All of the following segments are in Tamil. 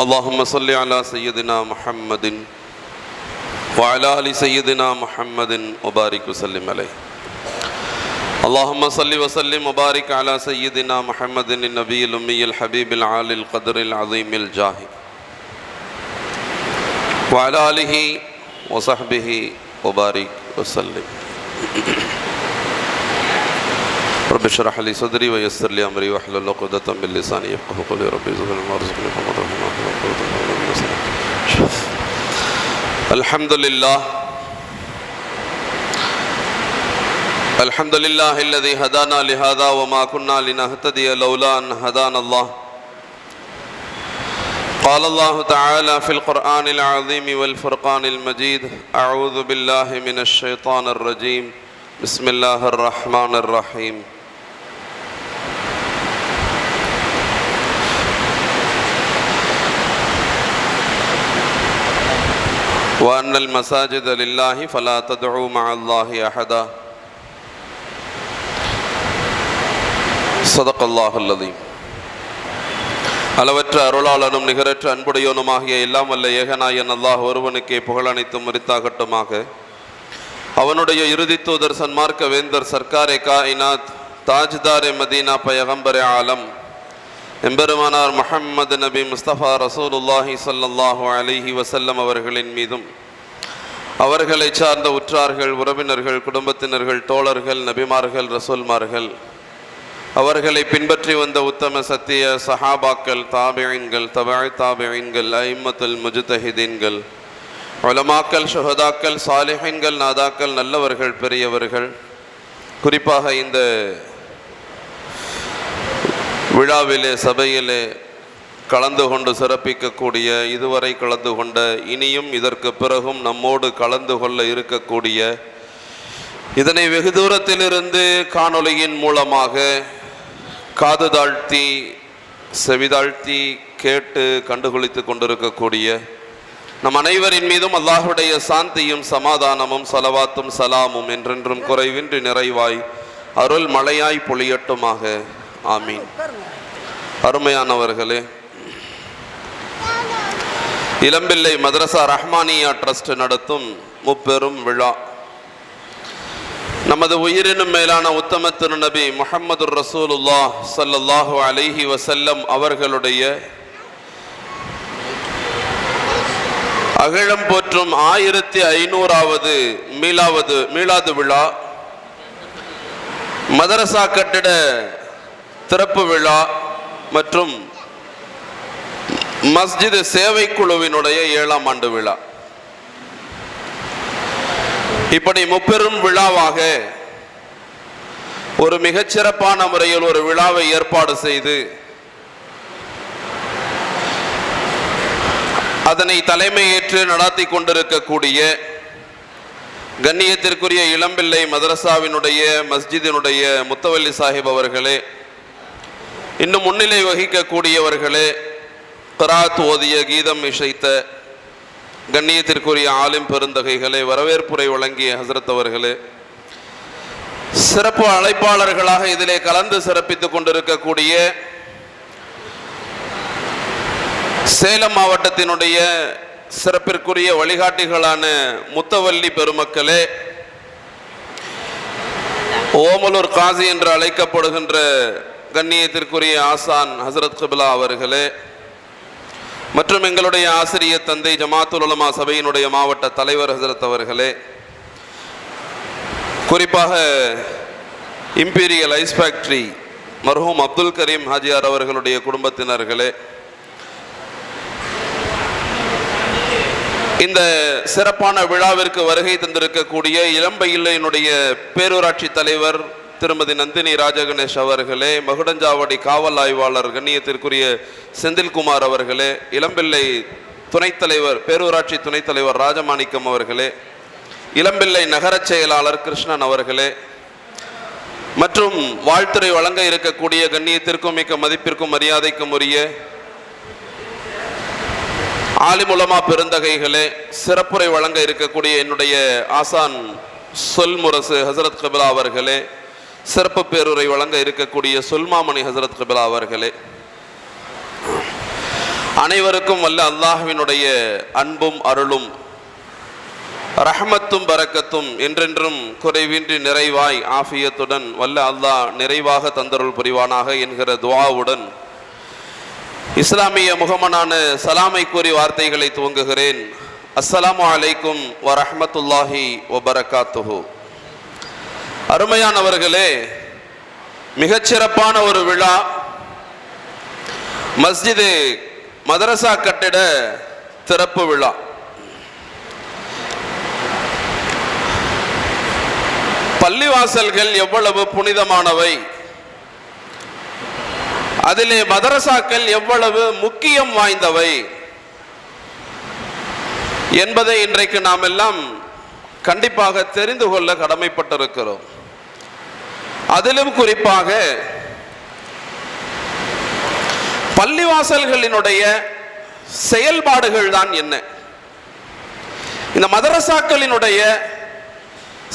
اللهم صل على سيدنا محمد وعلى آل سيدنا محمد وبارك وسلم عليه. اللهم صل وسلم وبارك على سيدنا محمد النبي الأمي الحبيب العالي القدر العظيم الجاهي. وعلى آله وصحبه وبارك وسلم. رب اشرح لي صدري ويسر لي امري واحلل عقدة من لساني يفقهوا قولي. ربي زدني علما وارزقني محمد الحمد لله الحمد لله الذي هدانا لهذا وما كنا لنهتدي لولا أن هدانا الله. قال الله تعالى في القرآن العظيم والفرقان المجيد أعوذ بالله من الشيطان الرجيم. بسم الله الرحمن الرحيم. وأن المساجد لله فلا تدعوا مع الله أحدا صدق الله العظيم அளவற்ற அருளாளனும் நிகரற்ற அன்புடையோனுமாகிய எல்லாம் வல்ல ஏகநாயன் அல்லாஹ் ஒருவனுக்கே புகழ் அனைத்தும் முறித்தாகட்டுமாக அவனுடைய இறுதி தூதர் சன்மார்க்க வேந்தர் சர்க்காரே காயினாத் தாஜ்தாரே மதீனா பயகம்பரே ஆலம் எம்பெருமானார் முஹம்மது நபி முஸ்தபா ரசூலுல்லாஹி சல்லாஹூ அலிஹி வசல்லம் அவர்களின் மீதும் அவர்களை சார்ந்த உற்றார்கள் உறவினர்கள் குடும்பத்தினர்கள் தோழர்கள் நபிமார்கள் ரசூல்மார்கள் அவர்களை பின்பற்றி வந்த உத்தம சத்திய சஹாபாக்கள் தாபியன்கள் தபாய் தாபியன்கள் ஐம்மத்துல் முஜுதஹிதீன்கள் உலமாக்கள் சுஹதாக்கள் சாலிஹின்கள் நாதாக்கள் நல்லவர்கள் பெரியவர்கள் குறிப்பாக இந்த விழாவிலே சபையிலே கலந்து கொண்டு சிறப்பிக்கக்கூடிய இதுவரை கலந்து கொண்ட இனியும் இதற்கு பிறகும் நம்மோடு கலந்து கொள்ள இருக்கக்கூடிய இதனை வெகு தூரத்திலிருந்து காணொளியின் மூலமாக காது தாழ்த்தி செவிதாழ்த்தி கேட்டு கண்டுகொளித்து கொண்டிருக்கக்கூடிய நம் அனைவரின் மீதும் அல்லாஹுடைய சாந்தியும் சமாதானமும் சலவாத்தும் சலாமும் என்றென்றும் குறைவின்றி நிறைவாய் அருள் மழையாய் பொழியட்டுமாக. ஆமீன். அருமையானவர்களே இளம்பிள்ளை மதரசா ரஹ்மானியா ட்ரஸ்ட் நடத்தும் முப்பெரும் விழா. நமது உயிரினும் மேலான உத்தம திருநபி முஹம்மது ரசூலுல்லா ஸல்லல்லாஹு அலிஹி வசல்லம் அவர்களுடைய அகிழம் போற்றும் ஆயிரத்தி ஐநூறாவது மீளாவது மீளாது விழா மதரசா கட்டிட திறப்பு விழா மற்றும் மஸ்ஜித் சேவை குழுவினுடைய ஏழாம் ஆண்டு விழா. இப்படி முப்பெரும் விழாவாக ஒரு மிகச்சிறப்பான முறையில் ஒரு விழாவை ஏற்பாடு செய்து அதனை தலைமையேற்று நடத்தி கொண்டிருக்கக்கூடிய கண்ணியத்திற்குரிய இளம்பிள்ளை மதரசாவினுடைய மஸ்ஜிதினுடைய முத்தவல்லி சாஹிப் அவர்களே இன்னும் முன்னிலை வகிக்கக்கூடியவர்களே கராத் ஓதிய கீதம் இசைத்த கண்ணியத்திற்குரிய ஆலிம் பெருந்தகைகளே வரவேற்புரை வழங்கிய ஹசரத் அவர்களே சிறப்பு அழைப்பாளர்களாக இதிலே கலந்து சிறப்பித்துக் கொண்டிருக்கக்கூடிய சேலம் மாவட்டத்தினுடைய சிறப்பிற்குரிய வழிகாட்டிகளான முத்தவல்லி பெருமக்களே ஓமலூர் காசி என்று அழைக்கப்படுகின்ற கண்ணியத்திற்குரிய ஆசான் ஹசரத் கபிலா அவர்களே மற்றும் எங்களுடைய ஆசிரியர் தந்தை ஜமாத்துல் உலமா சபையினுடைய மாவட்ட தலைவர் ஹசரத் அவர்களே குறிப்பாக இம்பீரியல் ஐஸ் ஃபேக்டரி மர்ஹூம் அப்துல் கரீம் ஹாஜியார் அவர்களுடைய குடும்பத்தினர்களே இந்த சிறப்பான விழாவிற்கு வருகை தந்திருக்கக்கூடிய இளம்பையிலையினுடைய பேரூராட்சி தலைவர் திருமதி நந்தினி ராஜகணேஷ் அவர்களே மகுடஞ்சாவடி காவல் ஆய்வாளர் கண்ணியத்திற்குரிய செந்தில்குமார் அவர்களே இளம்பிள்ளை துணைத் தலைவர் பேரூராட்சி துணைத் தலைவர் ராஜமாணிக்கம் அவர்களே இளம்பிள்ளை நகரச் செயலாளர் கிருஷ்ணன் அவர்களே மற்றும் வாழ்த்துறை வழங்க இருக்கக்கூடிய கண்ணியத்திற்கும் மிக்க மதிப்பிற்கும் மரியாதைக்கும் உரிய ஆலிமுலமா பெருந்தகைகளே சிறப்புரை வழங்க இருக்கக்கூடிய என்னுடைய ஆசான் சொல்முரசு ஹசரத் கபிலா அவர்களே சிறப்பு பேருரை வழங்க இருக்கக்கூடிய சுல்மாமணி ஹசரத் கபிலா அவர்களே. அனைவருக்கும் வல்ல அல்லாஹுவினுடைய அன்பும் அருளும் ரஹமத்தும் பறக்கத்தும் என்றென்றும் குறைவின்றி நிறைவாய் ஆஃபியத்துடன் வல்ல அல்லாஹ் நிறைவாக தந்தருள் புரிவானாக என்கிற துவாவுடன் இஸ்லாமிய முகமனான சலாமை கூறி வார்த்தைகளை துவங்குகிறேன். அஸ்ஸலாமு அலைக்கும் வரஹ்மத்துல்லாஹி வபரகாத்துஹு. அருமையானவர்களே மிகச்சிறப்பான ஒரு விழா. மஸ்ஜிது மதரசா கட்டிட திறப்பு விழா. பள்ளிவாசல்கள் எவ்வளவு புனிதமானவை. அதிலே மதரசாக்கள் எவ்வளவு முக்கியம் வாய்ந்தவை. என்பதை இன்றைக்கு நாம் எல்லாம் கண்டிப்பாக தெரிந்து கொள்ள கடமைப்பட்டிருக்கிறோம். அதிலும் குறிப்பாக பள்ளிவாசல்களினுடைய செயல்பாடுகள் தான் என்ன? இந்த மதரசாக்களினுடைய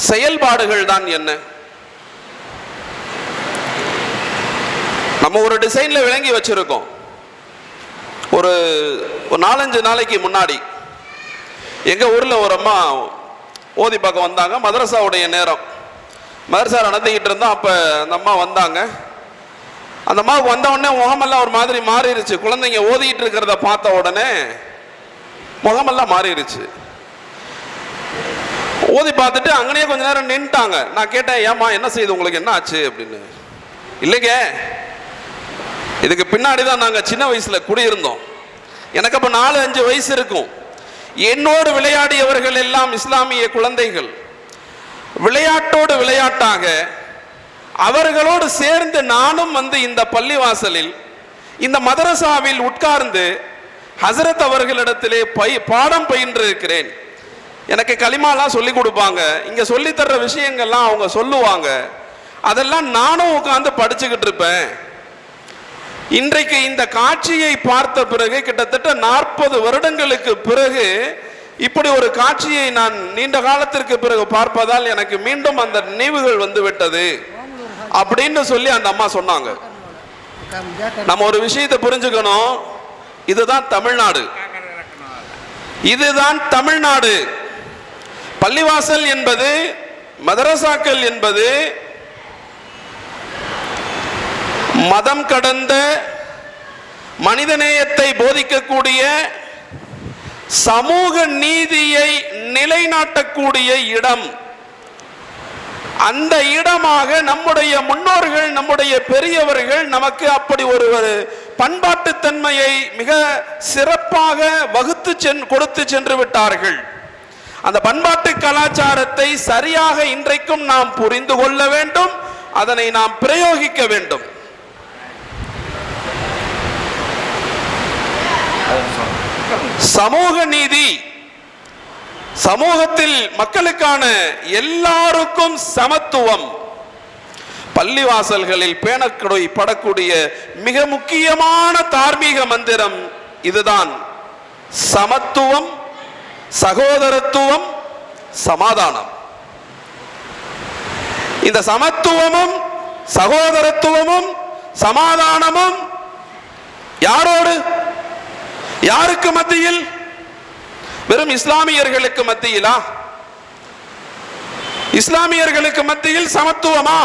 செயல்பாடுகள் தான் என்ன? நம்ம ஒரு டிசைன்ல விளங்கி வச்சிருக்கோம். ஒரு ஒரு நாலஞ்சு நாளைக்கு முன்னாடி எங்க ஊர்ல ஒரு அம்மா ஓதி பார்க்க வந்தாங்க மதரசாவுடைய நேரம். மதர்சார் நடந்துக்கிட்டு இருந்தோம் அப்போ அந்த அம்மா வந்தாங்க. அந்த அம்மாவுக்கு வந்த உடனே முகமெல்லாம் ஒரு மாதிரி மாறிடுச்சு குழந்தைங்க ஓதிக்கிட்டு இருக்கிறத பார்த்த உடனே முகமெல்லாம் மாறிடுச்சு ஓதி பார்த்துட்டு அங்கனே கொஞ்ச நேரம் நின்ட்டாங்க. நான் கேட்டேன் ஏமா என்ன செய்யுது உங்களுக்கு என்ன ஆச்சு? அப்படின்னு. இல்லைங்க. இதுக்கு பின்னாடி தான் நாங்கள் சின்ன வயசில் குடியிருந்தோம். எனக்கு அப்போ நாலு அஞ்சு வயசு இருக்கும். என்னோடு விளையாடியவர்கள் எல்லாம் இஸ்லாமிய குழந்தைகள். விளையாட்டோடு விளையாட்டாக அவர்களோடு சேர்ந்து நானும் வந்து இந்த பள்ளிவாசலில் இந்த மதரசாவில் உட்கார்ந்து ஹசரத் அவர்களிடத்திலே பை பாடம் பயின்று இருக்கிறேன் எனக்கு களிமாலாம் சொல்லி கொடுப்பாங்க. இங்கே சொல்லித்தர்ற விஷயங்கள்லாம் அவங்க சொல்லுவாங்க. அதெல்லாம் நானும் உட்காந்து படிச்சுக்கிட்டு இருப்பேன். இன்றைக்கு இந்த காட்சியை பார்த்த பிறகு கிட்டத்தட்ட நாற்பது வருடங்களுக்கு பிறகு இப்படி ஒரு காட்சியை நான் நீண்ட காலத்திற்கு பிறகு பார்ப்பதால் எனக்கு மீண்டும் அந்த நினைவுகள் வந்து விட்டது அப்படின்னு சொல்லி அந்த அம்மா சொன்னாங்க. நம்ம ஒரு விஷயத்தை புரிஞ்சுக்கணும். இதுதான் தமிழ்நாடு. இதுதான் தமிழ்நாடு. பள்ளிவாசல் என்பது மதரசாக்கள் என்பது மதம் கடந்த மனிதநேயத்தை போதிக்கக்கூடிய சமூக நீதியை நிலைநாட்டக்கூடிய இடம். அந்த இடமாக நம்முடைய முன்னோர்கள் நம்முடைய பெரியவர்கள் நமக்கு அப்படி ஒரு பண்பாட்டு தன்மையை மிக சிறப்பாக வகுத்து சென் கொடுத்து சென்று விட்டார்கள். அந்த பண்பாட்டு கலாச்சாரத்தை சரியாக இன்றைக்கும் நாம் புரிந்து கொள்ள வேண்டும். அதனை நாம் பிரயோகிக்க வேண்டும். சமூக நீதி. சமூகத்தில் மக்களுக்கான எல்லாருக்கும் சமத்துவம். பள்ளிவாசல்களில் பேணக்கடை படக்கூடிய மிக முக்கியமான தார்மீக மந்திரம் இதுதான். சமத்துவம் சகோதரத்துவம் சமாதானம். இந்த சமத்துவமும் சகோதரத்துவமும் சமாதானமும் யாரோடு? யாருக்கு மத்தியில்? வெறும் இஸ்லாமியர்களுக்கு மத்தியிலா? இஸ்லாமியர்களுக்கு மத்தியில் சமத்துவமா?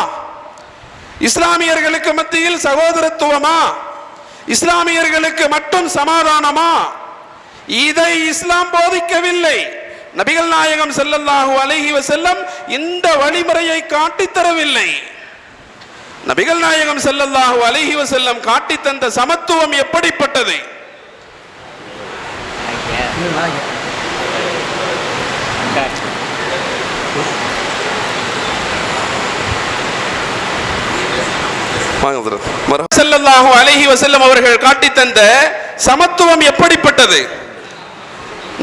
இஸ்லாமியர்களுக்கு மத்தியில் சகோதரத்துவமா? இஸ்லாமியர்களுக்கு மட்டும் சமாதானமா? இதை இஸ்லாம் போதிக்கவில்லை. நபிகள் நாயகம் செல்லல்லாஹு அலைஹி செல்லம் இந்த வழிமுறையை காட்டித்தரவில்லை நபிகள் நாயகம் செல்லல்லாஹு அலைஹி செல்லம் காட்டித்தந்த சமத்துவம் எப்படிப்பட்டது? ஹஜ்ரத். மர்ஹபா. ஸல்லல்லாஹு அலைஹி வஸல்லம் அவர்கள் காட்டித் தந்த சமத்துவம் எப்படிப்பட்டது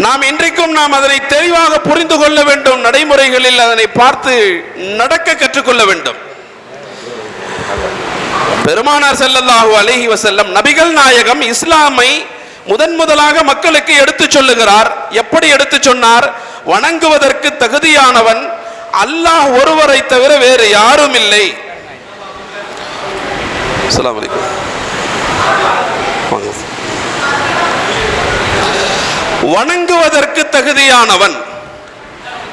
நாம் இன்றைக்கும் நாம் அதனை தெளிவாக புரிந்து கொள்ள வேண்டும் நடைமுறைகளில் அதனை பார்த்து நடக்க கற்றுக்கொள்ள வேண்டும் பெருமானார் ஸல்லல்லாஹு அலைஹி வஸல்லம் நபிகள் நாயகம் இஸ்லாமை முதன் முதலாக மக்களுக்கு எடுத்து சொல்லுகிறார். எப்படி எடுத்து சொன்னார்? வணங்குவதற்கு தகுதியானவன் அல்லாஹ் ஒருவரை தவிர வேறு யாரும் இல்லை. வணங்குவதற்கு தகுதியானவன்.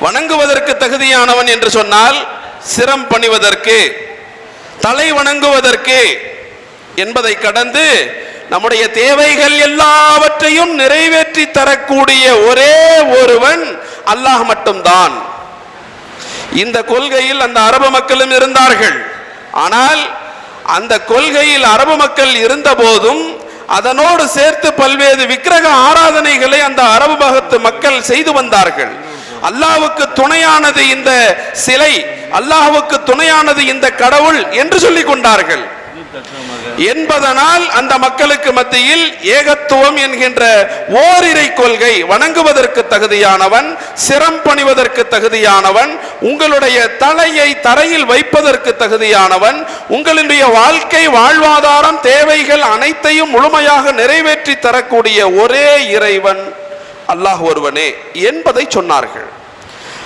வணங்குவதற்கு தகுதியானவன் என்று சொன்னால் சிரம் பணிவதற்கு தலை வணங்குவதற்கு என்பதை கடந்து நம்முடைய தேவைகள் எல்லாவற்றையும் நிறைவேற்றி தரக்கூடிய ஒரே ஒருவன் அல்லாஹ் மட்டும்தான். இந்த கொள்கையில் அந்த அரபு மக்களும் இருந்தார்கள். ஆனால் அந்த கொள்கையில் அரபு மக்கள் இருந்த போதும் அதனோடு சேர்த்து பல்வேறு விக்கிரக ஆராதனைகளை அந்த அரபு மகத்து மக்கள் செய்து வந்தார்கள். அல்லாவுக்கு துணையானது இந்த சிலை அல்லாஹுக்கு துணையானது இந்த கடவுள் என்று சொல்லிக் கொண்டார்கள். என்பதனால் அந்த மக்களுக்கு மத்தியில் ஏகத்துவம் என்கின்ற ஓரிரை கொள்கை வணங்குவதற்கு தகுதியானவன் சிரம் பணிவதற்கு தகுதியானவன் உங்களுடைய தலையை தரையில் வைப்பதற்கு தகுதியானவன் உங்களுடைய வாழ்க்கை வாழ்வாதாரம் தேவைகள் அனைத்தையும் முழுமையாக நிறைவேற்றி தரக்கூடிய ஒரே இறைவன் அல்லாஹ் ஒருவனே என்பதை சொன்னார்கள்.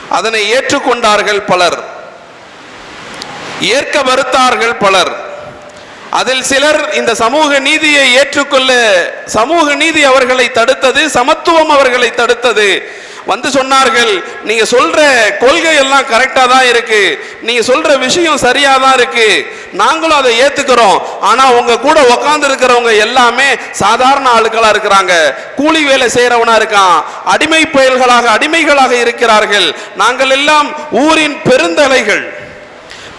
அதனை ஏற்றுக்கொண்டார்கள் பலர். ஏற்க மறுத்தார்கள் பலர். அதில் சிலர் இந்த சமூக நீதியை ஏற்றுக்கொள்ள சமூக நீதி அவர்களை தடுத்தது சமத்துவம் அவர்களை தடுத்தது. வந்து சொன்னார்கள் நீங்க சொல்ற கொள்கை எல்லாம் கரெக்டா தான் இருக்கு. நீங்க சொல்ற விஷயம் சரியா தான் இருக்கு. நாங்களும் அதை ஏத்துக்கிறோம். ஆனா உங்க கூட உக்காந்து இருக்கிறவங்க எல்லாமே சாதாரண ஆளுகளா இருக்கிறாங்க. கூலி வேலை செய்யறவனா இருக்கான். அடிமை பயல்களாக அடிமைகளாக இருக்கிறார்கள். நாங்கள் எல்லாம் ஊரின் பெருந்தலைகள்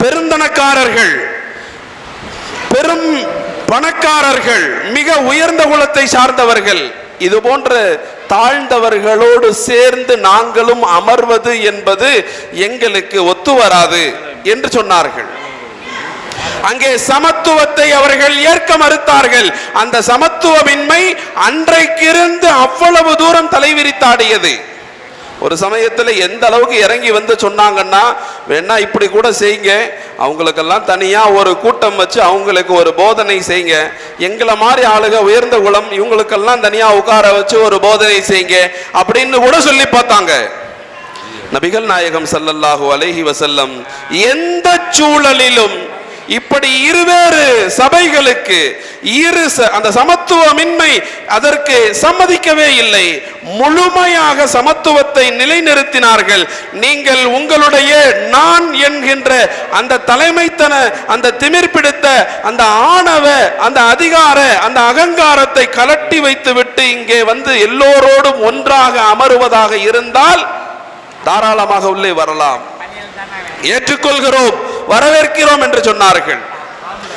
பெருந்தனக்காரர்கள். பெரும் பணக்காரர்கள் மிக உயர்ந்த குலத்தை சார்ந்தவர்கள் இது போன்ற தாழ்ந்தவர்களோடு சேர்ந்து நாங்களும் அமர்வது என்பது எங்களுக்கு ஒத்து வராது என்று சொன்னார்கள். அங்கே சமத்துவத்தை அவர்கள் ஏற்க மறுத்தார்கள். அந்த சமத்துவமின்மை அன்றைக்கிருந்து அவ்வளவு தூரம் தலைவிரித்தாடியது. ஒரு சமயத்தில் எந்த அளவுக்கு இறங்கி வந்து சொன்னாங்கன்னா வேணா இப்படி கூட செய்யுங்க. அவங்களுக்கெல்லாம் தனியாக ஒரு கூட்டம் வச்சு அவங்களுக்கு ஒரு போதனை செய்யுங்க. எங்களை மாதிரி ஆளுக உயர்ந்த குலம் இவங்களுக்கெல்லாம் தனியாக உட்கார வச்சு ஒரு போதனை செய்யுங்க அப்படின்னு கூட சொல்லி பார்த்தாங்க. நபிகள் நாயகம் சல்லல்லாஹு அலஹி வசல்லம் எந்த சூழலிலும் இப்படி இருவேறு சபைகளுக்கு இரு ச- அந்த சமத்துவமின்மை அதற்கு சம்மதிக்கவே இல்லை. முழுமையாக சமத்துவத்தை நிலைநிறுத்தினார்கள். நீங்கள் உங்களுடைய நான் என்கின்ற அந்த தலைமைத்தன அந்த திமிர் பிடித்த அந்த ஆணவ அந்த அதிகார அந்த அகங்காரத்தை கலட்டி வைத்துவிட்டு இங்கே வந்து எல்லோரோடும் ஒன்றாக அமருவதாக இருந்தால் தாராளமாக உள்ளே வரலாம். ஏற்றுக்கொள்கிறோம் வரவேற்கிறோம் என்று சொன்னார்கள்.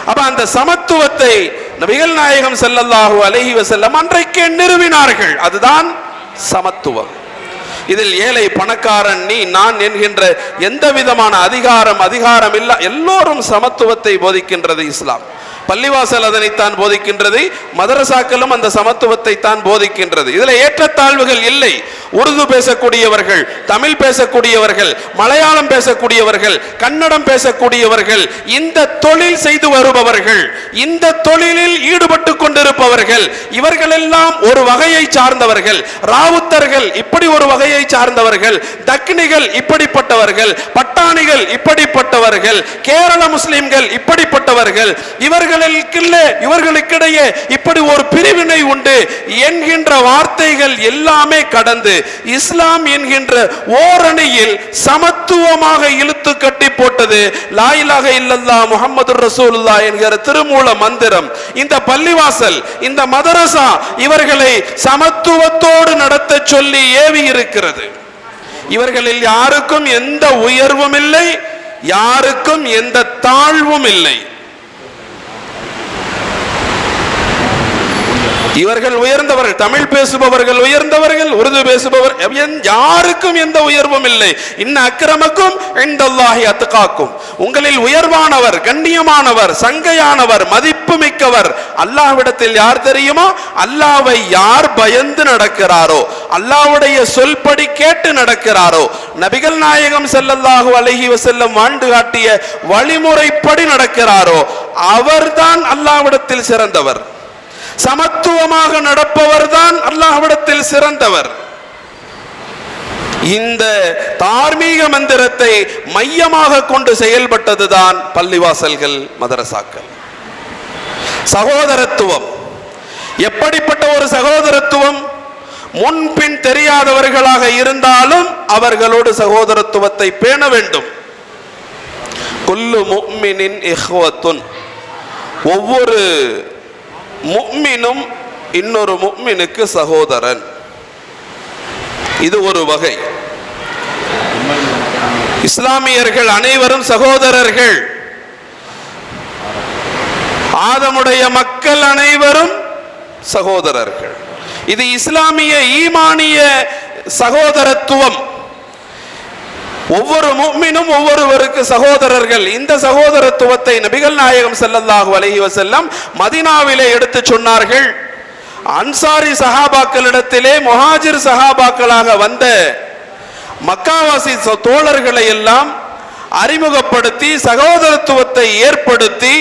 அப்ப அந்த சமத்துவத்தை நபிகள் நாயகம் செல்லல்லாஹு அலஹி வசல்லம் அன்றைக்கே நிறுவினார்கள். அதுதான் சமத்துவம். இதில் ஏழை பணக்காரன் நீ நான் என்கின்ற எந்த விதமான அதிகாரம் அதிகாரம் இல்ல எல்லோரும் சமத்துவத்தை போதிக்கின்றது இஸ்லாம். பள்ளிவாசல் அதனைத்தான் போதிக்கின்றது மதரசாக்களும் அந்த சமத்துவத்தை தான் போதிக்கின்றது. இதில் ஏற்றத்தாழ்வுகள் இல்லை. உருது பேசக்கூடியவர்கள் தமிழ் பேசக்கூடியவர்கள் மலையாளம் பேசக்கூடியவர்கள் கன்னடம் பேசக்கூடியவர்கள் இந்த தொழில் செய்து வருபவர்கள் இந்த தொழிலில் ஈடுபட்டு கொண்டிருப்பவர்கள் இவர்களெல்லாம் ஒரு வகையை சார்ந்தவர்கள் ராவுத்தர்கள் இப்படி ஒரு வகையை சார்ந்தவர்கள் தக்னிகள் இப்படிப்பட்டவர்கள் பட்டாணிகள் இப்படிப்பட்டவர்கள் கேரள முஸ்லிம்கள் இப்படிப்பட்டவர்கள் இவர்கள் இவர்களுக்குள்ள இவர்களுக்கிடையே இப்படி ஒரு பிரிவினை உண்டு என்கின்ற வார்த்தைகள் எல்லாமே கடந்து இஸ்லாம் என்கின்ற ஓரணியில் சமத்துவமாக இழுத்து கட்டி போட்டது. லாயிலாக இல்லல்லா முகமது ரசூல்லா என்கிற திருமூல மந்திரம். இந்த பள்ளிவாசல் இந்த மதரசா இவர்களை சமத்துவத்தோடு நடத்த சொல்லி ஏவி இருக்கிறது. இவர்களில் யாருக்கும் எந்த உயர்வும் இல்லை யாருக்கும் எந்த தாழ்வும் இல்லை இவர்கள் உயர்ந்தவர்கள் தமிழ் பேசுபவர்கள் உயர்ந்தவர்கள் உருது பேசுபவர் யாருக்கும் எந்த உயர்வும் இல்லை. இன்ன அக்கிரமக்கும் இந்தல்லாஹி அத்துகாக்கும். உங்களில் உயர்வானவர் கண்ணியமானவர் சங்கையானவர் மதிப்பு மிக்கவர் அல்லாஹ்விடத்தில் யார் தெரியுமா? அல்லாவை யார் பயந்து நடக்கிறாரோ அல்லாஹ்வுடைய சொல்படி கேட்டு நடக்கிறாரோ நபிகள் நாயகம் செல்லல்லாஹு அழகி வஸல்லம் ஆண்டு காட்டிய வழிமுறைப்படி நடக்கிறாரோ அவர்தான் அல்லாவிடத்தில் சிறந்தவர். சமத்துவமாக நடப்பவர் தான் அல்லாஹ்விடத்தில் சிறந்தவர். இந்த தார்மீக மந்திரத்தை மையமாக கொண்டு செயல்பட்டதுதான் பள்ளிவாசல்கள் மதரசாக்கள். சகோதரத்துவம். எப்படிப்பட்ட ஒரு சகோதரத்துவம்? முன்பின் தெரியாதவர்களாக இருந்தாலும் அவர்களோடு சகோதரத்துவத்தை பேண வேண்டும். குல்லு முஃமினின் ஒவ்வொரு முக்மினும் இன்னொரு முக்மினுக்கு சகோதரன். இது ஒரு வகை. இஸ்லாமியர்கள் அனைவரும் சகோதரர்கள். ஆதமுடைய மக்கள் அனைவரும் சகோதரர்கள். இது இஸ்லாமிய ஈமானிய சகோதரத்துவம். ஒவ்வொரு முக்மினும் ஒவ்வொருவருக்கு சகோதரர்கள். இந்த சகோதரத்துவத்தை நபிகள் நாயகம் ஸல்லல்லாஹு அலைஹி செல்லம் மதீனாவிலே எடுத்து சொன்னார்கள். அன்சாரி சஹாபாக்களிடத்திலே முஹாஜிர் சஹாபாக்களாக வந்த மக்காவாசி தோழர்களை எல்லாம் அறிமுகப்படுத்தி சகோதரத்துவத்தை ஏற்படுத்தி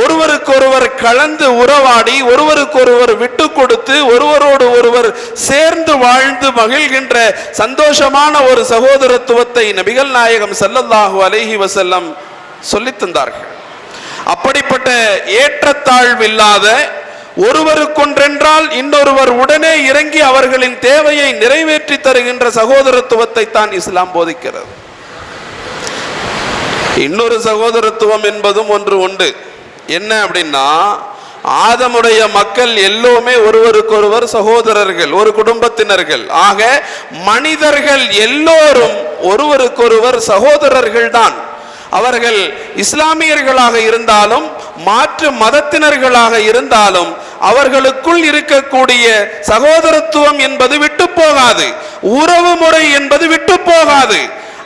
ஒருவருக்கொருவர் கலந்து உறவாடி ஒருவருக்கொருவர் விட்டு கொடுத்து ஒருவரோடு ஒருவர் சேர்ந்து வாழ்ந்து மகிழ்கின்ற சந்தோஷமான ஒரு சகோதரத்துவத்தை நபிகள் நாயகம் செல்லல்லாஹு அலைஹி வசல்லம் சொல்லித் தந்தார்கள். அப்படிப்பட்ட ஏற்றத்தாழ்வில்லாத ஒருவருக்கொன்றென்றால் இன்னொருவர் உடனே இறங்கி அவர்களின் தேவையை நிறைவேற்றி தருகின்ற சகோதரத்துவத்தை தான் இஸ்லாம் போதிக்கிறது. இன்னொரு சகோதரத்துவம் என்பதும் ஒன்று உண்டு. என்ன அப்படின்னா ஆதமுடைய மக்கள் எல்லோருமே ஒருவருக்கொருவர் சகோதரர்கள் ஒரு குடும்பத்தினர்கள். ஆக மனிதர்கள் எல்லோரும் ஒருவருக்கொருவர் சகோதரர்கள் தான். அவர்கள் இஸ்லாமியர்களாக இருந்தாலும் மாற்று மதத்தினர்களாக இருந்தாலும் அவர்களுக்குள் இருக்கக்கூடிய சகோதரத்துவம் என்பது விட்டு போகாது. உறவு முறை என்பது விட்டு போகாது.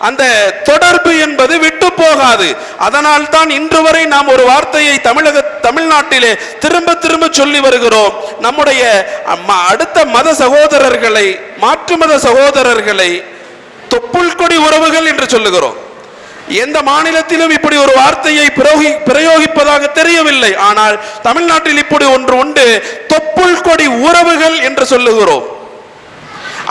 அந்த தொடர்பு என்பது விட்டு போகாது. அதனால் தான் இன்று வரை நாம் ஒரு வார்த்தையை தமிழக தமிழ்நாட்டிலே திரும்ப திரும்ப சொல்லி வருகிறோம். நம்முடைய அடுத்த மத சகோதரர்களை மாற்று மத சகோதரர்களை தொப்புள் கொடி உறவுகள் என்று சொல்லுகிறோம். எந்த மாநிலத்திலும் இப்படி ஒரு வார்த்தையை பிரயோகிப்பதாக தெரியவில்லை. ஆனால் தமிழ்நாட்டில் இப்படி ஒன்று உண்டு. தொப்புள் கொடி உறவுகள் என்று சொல்லுகிறோம்.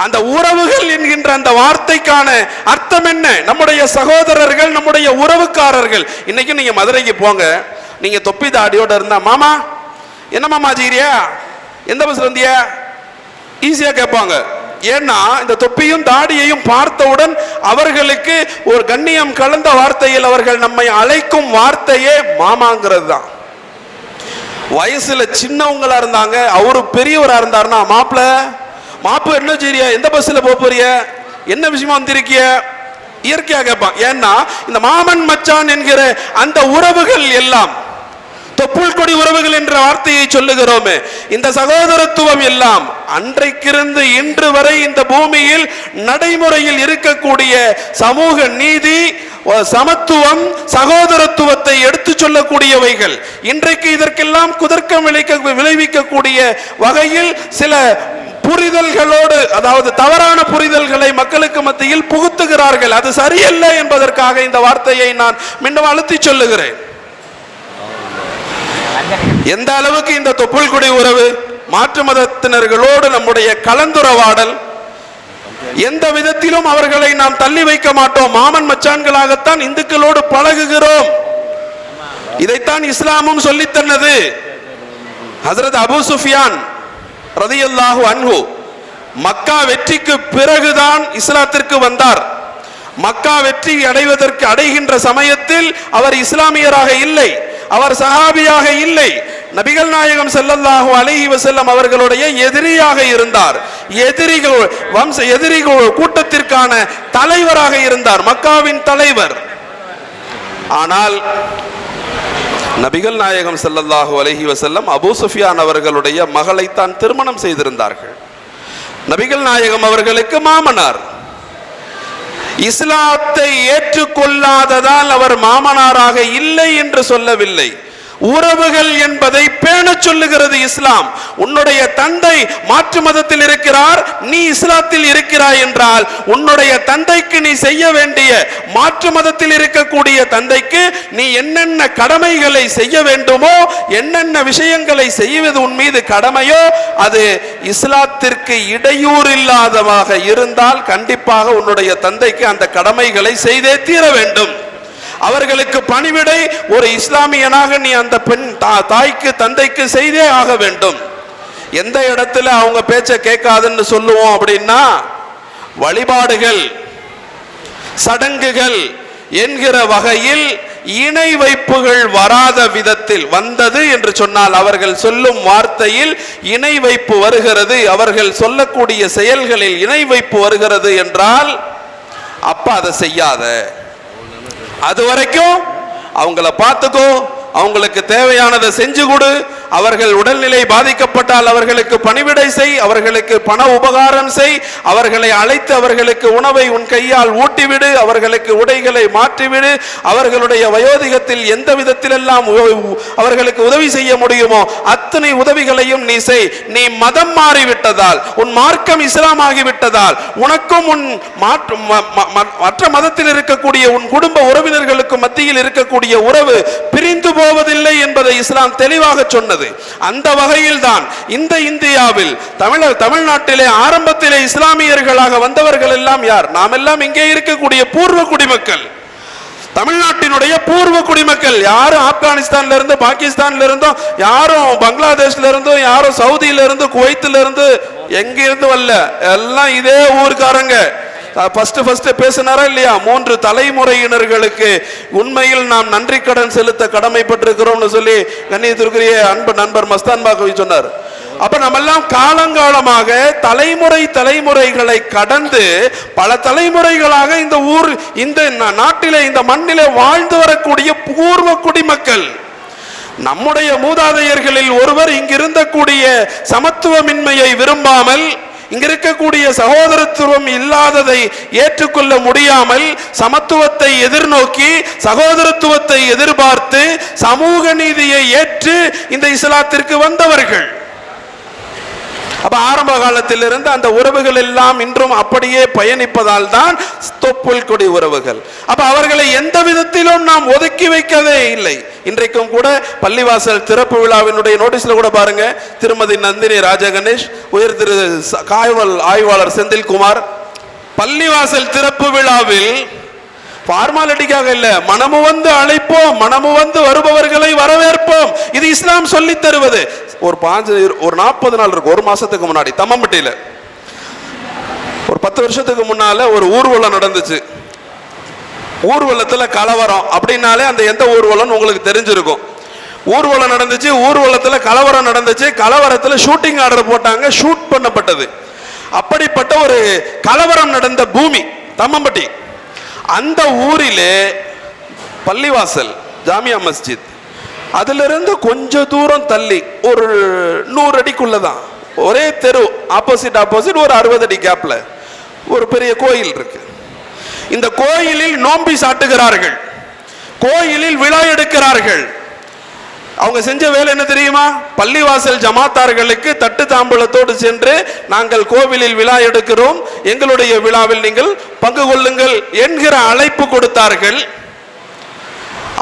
அந்த உறவுகள் என்கின்ற அந்த வார்த்தைக்கான அர்த்தம் என்ன? நம்முடைய சகோதரர்கள் நம்முடைய உறவுக்காரர்கள். இன்னைக்கு நீங்க மதுரைக்கு போங்க. நீங்க தொப்பி தாடியோட இருந்தா மாமா என்ன மாமா ஜீரியா எந்த பஸ்ல இருந்தியா ஈஸியா கேட்பாங்க. ஏன்னா இந்த தொப்பியும் தாடியையும் பார்த்தவுடன் அவர்களுக்கு ஒரு கண்ணியம் கலந்த வார்த்தையில் அவர்கள் நம்மை அழைக்கும் வார்த்தையே மாமாங்கிறது தான். வயசுல சின்னவங்களா இருந்தாங்க அவரு பெரியவரா இருந்தாருன்னா மாப்பிள மாப்பு என்ன செய்ய எந்த பஸ்ஸில் போக போறிய? என்ன விஷயமா வந்திருக்கிய? இயற்கையாக கேட்பான் ஏன்னா இந்த மாமன் மச்சான் என்கிற அந்த உறவுகள் எல்லாம் தொப்புள் கொடி உறவுகள் என்ற வார்த்தையை சொல்லுகிறோமே இந்த சகோதரத்துவம் எல்லாம் அன்றைக்கிருந்து இன்று வரை இந்த பூமியில் நடைமுறையில் இருக்கக்கூடிய சமூக நீதி சமத்துவம் சகோதரத்துவத்தை எடுத்து சொல்லக்கூடியவைகள். இன்றைக்கு இதற்கெல்லாம் குதர்க்கம் விளைக்க விளைவிக்கக்கூடிய வகையில் சில புரிதல்களோடு அதாவது தவறான புரிதல்களை மக்களுக்கு மத்தியில் புகுத்துகிறார்கள். அது சரியல்ல என்பதற்காக இந்த வார்த்தையை நான் மீண்டும் அழுத்தி சொல்லுகிறேன். எந்த அளவுக்கு இந்த தொப்புள்குடி உறவு மாற்று மதத்தினர்களோடு நம்முடைய கலந்துரவாடல் எந்த விதத்திலும் அவர்களை நாம் தள்ளி வைக்க மாட்டோம். மாமன் மச்சான்களாகத்தான் இந்துக்களோடு பழகுகிறோம். இதைத்தான் இஸ்லாமும் சொல்லித்தன்னது ஹசரத் அபு சுஃபியான் ரதியல்லாஹு அன்ஹு மக்கா வெற்றிக்கு பிறகுதான் இஸ்லாத்திற்கு வந்தார். மக்கா வெற்றி அடைவதற்கு அடைகின்ற சமயத்தில் அவர் இஸ்லாமியராக இல்லை அவர் சஹாபியாக இல்லை. நபிகள் நாயகம் செல்லல்லாஹு அலஹி வசல்லம் அவர்களுடைய எதிரியாக இருந்தார். எதிரிகள் வம்ச எதிரிகள் கூட்டத்திற்கான தலைவராக இருந்தார் மக்காவின் தலைவர். ஆனால் நபிகள் நாயகம் செல்லல்லாஹு அலஹி வசல்லம் அபூ சுஃபியான் அவர்களுடைய மகளைத்தான் திருமணம் செய்திருந்தார்கள். நபிகள் நாயகம் அவர்களுக்கு மாமனார். இஸ்லாத்தை ஏற்றுக்கொள்ளாததால் அவர் மாமனாராக இல்லை என்று சொல்லவில்லை. உறவுகள் என்பதை பேண சொல்லுகிறது இஸ்லாம். உன்னுடைய தந்தை மாற்று மதத்தில் இருக்கிறார் நீ இஸ்லாத்தில் இருக்கிறாய் என்றால் உன்னுடைய தந்தைக்கு நீ செய்ய வேண்டிய மாற்று மதத்தில் இருக்கக்கூடிய தந்தைக்கு நீ என்னென்ன கடமைகளை செய்ய வேண்டுமோ என்னென்ன விஷயங்களை செய்வது உன் மீது கடமையோ அது இஸ்லாத்திற்கு இடையூறு இல்லாததாக இருந்தால் கண்டிப்பாக உன்னுடைய தந்தைக்கு அந்த கடமைகளை செய்தே தீர வேண்டும். அவர்களுக்கு பணிவிடை ஒரு இஸ்லாமியனாக நீ அந்த பெண் தா- தாய்க்கு தந்தைக்கு செய்தே ஆக வேண்டும். எந்த இடத்துல அவங்க பேச்ச கேட்காதுன்னு சொல்லுவோம் அப்படின்னா வழிபாடுகள் சடங்குகள் என்கிற வகையில் இணை வைப்புகள் வராத விதத்தில் வந்தது என்று சொன்னால் அவர்கள் சொல்லும் வார்த்தையில் இணை வைப்பு வருகிறது அவர்கள் சொல்லக்கூடிய செயல்களில் இணை வைப்பு வருகிறது என்றால் அப்ப அதை செய்யாத. அது வரைக்கும் அவங்கள பார்த்துக்கோ அவங்களுக்கு தேவையானதை செஞ்சு கொடு. அவர்கள் உடல்நிலை பாதிக்கப்பட்டால் அவர்களுக்கு பணிவிடை செய். அவர்களுக்கு பண உபகாரம் செய். அவர்களை அழைத்து அவர்களுக்கு உணவை உன் கையால் ஊட்டிவிடு. அவர்களுக்கு உடைகளை மாற்றிவிடு. அவர்களுடைய வயோதிகத்தில் எந்த விதத்திலெல்லாம் உ- அவர்களுக்கு உதவி செய்ய முடியுமோ அத்தனை உதவிகளையும் நீ செய். நீ மதம் மாறிவிட்டதால் உன் மார்க்கம் இஸ்லாம் ஆகிவிட்டதால் உனக்கும் உன் மாற்று ம- ம- ம- மற்ற மதத்தில் இருக்கக்கூடிய உன் குடும்ப உறவினர்களுக்கு மத்தியில் இருக்கக்கூடிய உறவு பிரிந்து போவதில்லை என்பதை இஸ்லாம் தெளிவாக சொன்னது. அந்த வகையில் தான் இந்த இந்தியாவில் தமிழர் தமிழ்நாட்டிலே ஆரம்பத்திலே இஸ்லாமியர்களாக வந்தவர்கள் எல்லாம் யார்? நாம் எல்லாம் இங்கே இருக்கக்கூடிய பூர்வ குடிமக்கள். தமிழ்நாட்டினுடைய பூர்வ குடிமக்கள் யாரும் ஆப்கானிஸ்தான்ல இருந்து பாகிஸ்தான்ல இருந்தும் யாரும் பங்களாதேஷ்ல இருந்தும் யாரும் சவுதியில இருந்து குவைத்துல இருந்து எங்க இருந்து வரல எல்லாம் இதே ஊருக்காரங்க. ஃபர்ஸ்ட் ஃபர்ஸ்ட் பேசினாரா இல்லையா? மூன்று தலைமுறையினர்களுக்கு உண்மையில் நாம் நன்றி கடன் செலுத்த கடமைப்பட்டிருக்கிறோம்னு சொல்லி கண்ணியத்திற்குரிய அன்பு நண்பர் மஸ்தான் பாகவி சொன்னார். அப்ப நம்ம எல்லாம் காலங்காலமாக தலைமுறை தலைமுறைகளை கடந்து பல தலைமுறைகளாக இந்த ஊர் இந்த நாட்டிலே இந்த மண்ணிலே வாழ்ந்து வரக்கூடிய பூர்வ குடிமக்கள். நம்முடைய மூதாதையர்களில் ஒருவர் இங்கிருந்தக்கூடிய சமத்துவமின்மையை விரும்பாமல் இங்க இருக்கக்கூடிய சகோதரத்துவம் இல்லாததை ஏற்றுக்கொள்ள முடியாமல் சமத்துவத்தை எதிர்நோக்கி சகோதரத்துவத்தை எதிர்பார்த்து சமூக நீதியை ஏற்று இந்த இஸ்லாத்திற்கு வந்தவர்கள். அப்ப ஆரம்ப காலத்திலிருந்து அந்த உறவுகள் எல்லாம் இன்றும் அப்படியே பயணிப்பதால் தான் தொப்புள் கொடி உறவுகள். அப்ப அவர்களை எந்த விதத்திலும் நாம் ஒதுக்கி வைக்கவே இல்லை. இன்றைக்கும் கூட பள்ளிவாசல் திறப்பு விழாவினுடைய நோட்டீஸ்ல கூட பாருங்க. திருமதி நந்தினி ராஜகணேஷ் உயர் திரு காவல் ஆய்வாளர் செந்தில்குமார். பள்ளிவாசல் திறப்பு விழாவில் ஃபார்மாலிட்டிக்காக இல்ல. மனமு வந்து அழைப்போம். மனமு வந்து வருபவர்களை வரவேற்போம். இது இஸ்லாம் சொல்லி தருவது. ஒரு பாஞ்சு ஒரு நாற்பது நாள் இருக்கு ஒரு மாசத்துக்கு முன்னாடி தம்மம்பட்டியில. ஒரு பத்து வருஷத்துக்கு முன்னால ஒரு ஊர்வலம் நடந்துச்சு. ஊர்வலத்துல கலவரம். அப்படின்னாலே அந்த எந்த ஊர்வலம்னு உங்களுக்கு தெரிஞ்சிருக்கும். ஊர்வலம் நடந்துச்சு ஊர்வலத்துல கலவரம் நடந்துச்சு. கலவரத்துல ஷூட்டிங் ஆர்டர் போட்டாங்க. ஷூட் பண்ணப்பட்டது. அப்படிப்பட்ட ஒரு கலவரம் நடந்த பூமி தம்மம்பட்டி. அந்த ஊரிலே பள்ளிவாசல் ஜாமியா மஸ்ஜித். அதிலிருந்து கொஞ்ச தூரம் தள்ளி ஒரு நூறு அடிக்குள்ள தான் ஒரே தெரு ஆப்போசிட் ஆப்போசிட் ஒரு அறுபது அடி கேப்பில் ஒரு பெரிய கோயில் இருக்கு. இந்த கோயிலில் நோம்பி சாட்டுகிறார்கள். கோயிலில் விழா எடுக்கிறார்கள். அவங்க செஞ்ச வேலை என்ன தெரியுமா? பள்ளிவாசல் ஜமாத்தார்களுக்கு தட்டு தாம்பூலத்தோடு சென்று நாங்கள் கோவிலில் விழா எடுக்கிறோம். எங்களுடைய விழாவில் நீங்கள் பங்கு கொள்ளுங்கள் என்கிற அழைப்பு கொடுத்தார்கள்.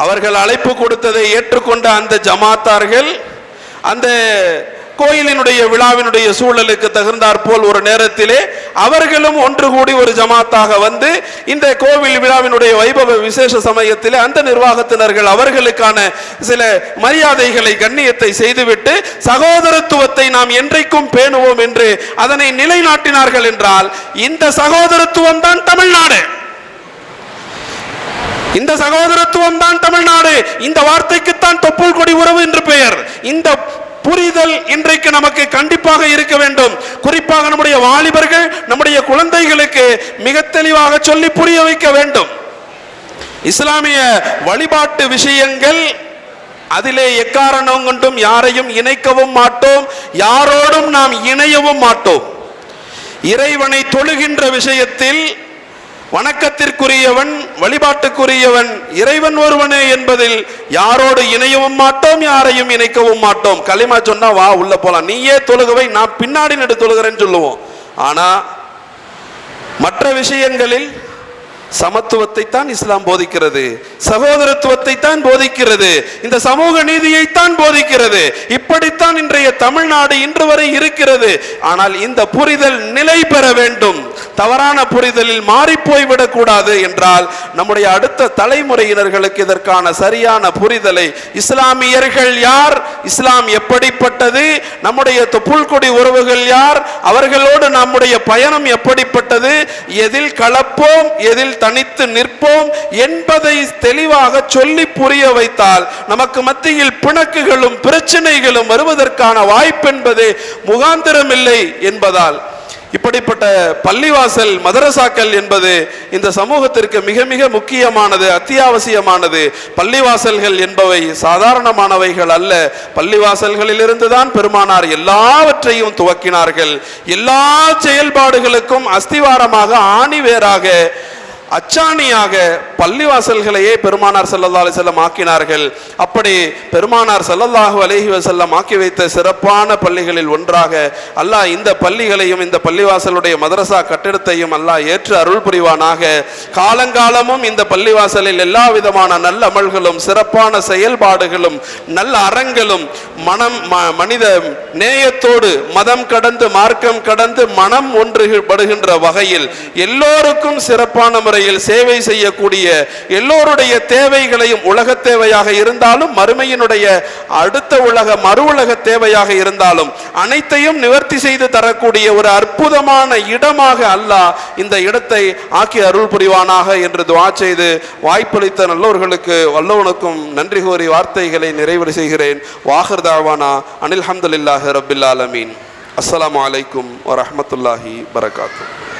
அவர்கள் அழைப்பு கொடுத்ததை ஏற்றுக்கொண்ட அந்த ஜமாத்தார்கள் அந்த கோயிலினுடைய விழாவினுடைய சூழலுக்கு தகுந்தாற்போல் ஒரு நேரத்திலே அவர்களும் ஒன்று கூடி ஒரு ஜமாத்தாக வந்து இந்த கோவில் விழாவினுடைய வைபவ விசேஷ சமயத்திலே அந்த நிர்வாகத்தினர்கள் அவர்களுக்கான சில மரியாதைகளை கண்ணியத்தை செய்துவிட்டு சகோதரத்துவத்தை நாம் என்றைக்கும் பேணுவோம் என்று அதனை நிலைநாட்டினார்கள் என்றால் இந்த சகோதரத்துவம் தான் தமிழ்நாடு. இந்த சகோதரத்துவம் தான் தமிழ்நாடு. இந்த வார்த்தைக்குத்தான் தொப்புள் கொடி உறவு என்று பெயர். இந்த புரிதல் இன்றைக்கு நமக்கு கண்டிப்பாக இருக்க வேண்டும். குறிப்பாக நம்முடைய வாலிபர்கள் நம்முடைய குழந்தைகளுக்கு மிக தெளிவாக சொல்லி புரிய வைக்க வேண்டும். இஸ்லாமிய வழிபாட்டு விஷயங்கள் அதிலே எக்காரணம் கொண்டும் யாரையும் இணைக்கவும் மாட்டோம் யாரோடும் நாம் இணையவும் மாட்டோம். இறைவனை தொழுகின்ற விஷயத்தில் வணக்கத்திற்குரியவன் வழிபாட்டுக்குரியவன் இறைவன் ஒருவனே என்பதில் யாரோடு இணையவும் மாட்டோம் யாரையும் இணைக்கவும் மாட்டோம். களிமா சொன்னா வா உள்ள போலாம். நீயே தொழுகவை நான் பின்னாடி நடு தொழுகிறேன்னு சொல்லுவோம். ஆனா மற்ற விஷயங்களில் சமத்துவத்தை தான் இஸ்லாம் போதிக்கிறது சகோதரத்துவத்தை தான் போதிக்கிறது இந்த சமூக நீதியை தான் போதிக்கிறது. இப்படித்தான் இன்றைய தமிழ்நாடு இன்று வரை இருக்கிறது. ஆனால் இந்த புரிதல் நிலை பெற வேண்டும். தவறான புரிதலில் மாறிப்போய் விடக்கூடாது என்றால் நம்முடைய அடுத்த தலைமுறையினர்களுக்கு இதற்கான சரியான புரிதலை இஸ்லாமியர்கள் யார் இஸ்லாம் எப்படிப்பட்டது நம்முடைய புல்கொடி உறவுகள் யார் அவர்களோடு நம்முடைய பயணம் எப்படிப்பட்டது எதில் கலப்போம் எதில் தனித்து நிற்போம் என்பதை தெளிவாக சொல்லி புரிய வைத்தால் நமக்கு மத்தியில் பிணக்குகளும் பிரச்சனைகளும் வருவதற்கான வாய்ப்பு என்பது முகாந்திரம் இல்லை என்பதால். இப்படிப்பட்ட பள்ளிவாசல் மதரசாக்கள் என்பது இந்த சமூகத்திற்கு மிக மிக முக்கியமானது அத்தியாவசியமானது. பள்ளிவாசல்கள் என்பவை சாதாரணமானவைகள் அல்ல. பள்ளிவாசல்களிலிருந்து தான் பெருமானார் எல்லாவற்றையும் துவக்கினார்கள். எல்லா செயல்பாடுகளுக்கும் அஸ்திவாரமாக ஆணிவேராக அச்சாணியாக பள்ளிவாசல்களையே பெருமானார் ஸல்லல்லாஹு அலைஹி ஆக்கினார்கள். அப்படி பெருமானார் ஸல்லல்லாஹு அலைஹி வசல்லம் ஆக்கி வைத்த சிறப்பான பள்ளிகளில் ஒன்றாக அல்லாஹ் இந்த பள்ளிகளையும் இந்த பள்ளிவாசலுடைய மதரசா கட்டிடத்தையும் அல்லாஹ் ஏற்று அருள் புரிவானாக. காலங்காலமும் இந்த பள்ளிவாசலில் எல்லா விதமான நல்ல அமல்களும் சிறப்பான செயல்பாடுகளும் நல்ல அறங்களும் மனம் ம- மனித நேயத்தோடு மதம் கடந்து மார்க்கம் கடந்து மனம் ஒன்றுபடுகின்ற வகையில் எல்லோருக்கும் சிறப்பான முறையில் சேவை செய்யக்கூடிய எல்லோருடைய தேவைகளையும் உலக தேவையாக இருந்தாலும் மறுமையினுடைய அடுத்த உலக மறு உலக தேவையாக இருந்தாலும் அனைத்தையும் நிவர்த்தி செய்து தரக்கூடிய ஒரு அற்புதமான இடமாக அல்லாஹ் இந்த இடத்தை ஆக்கி அருள் புரிவானாக என்று துவா செய்து வாய்ப்பளித்த நல்லவர்களுக்கு வல்லவனுக்கும் நன்றி கோரி வார்த்தைகளை நிறைவு செய்கிறேன். வாகர் தாவானா அனில் ஹம்துலில்லாஹி ரபில் ஆலமீன். அஸ்லாம் வலைக்கும் வரமத்துல்லாஹி வரகாத்துஹு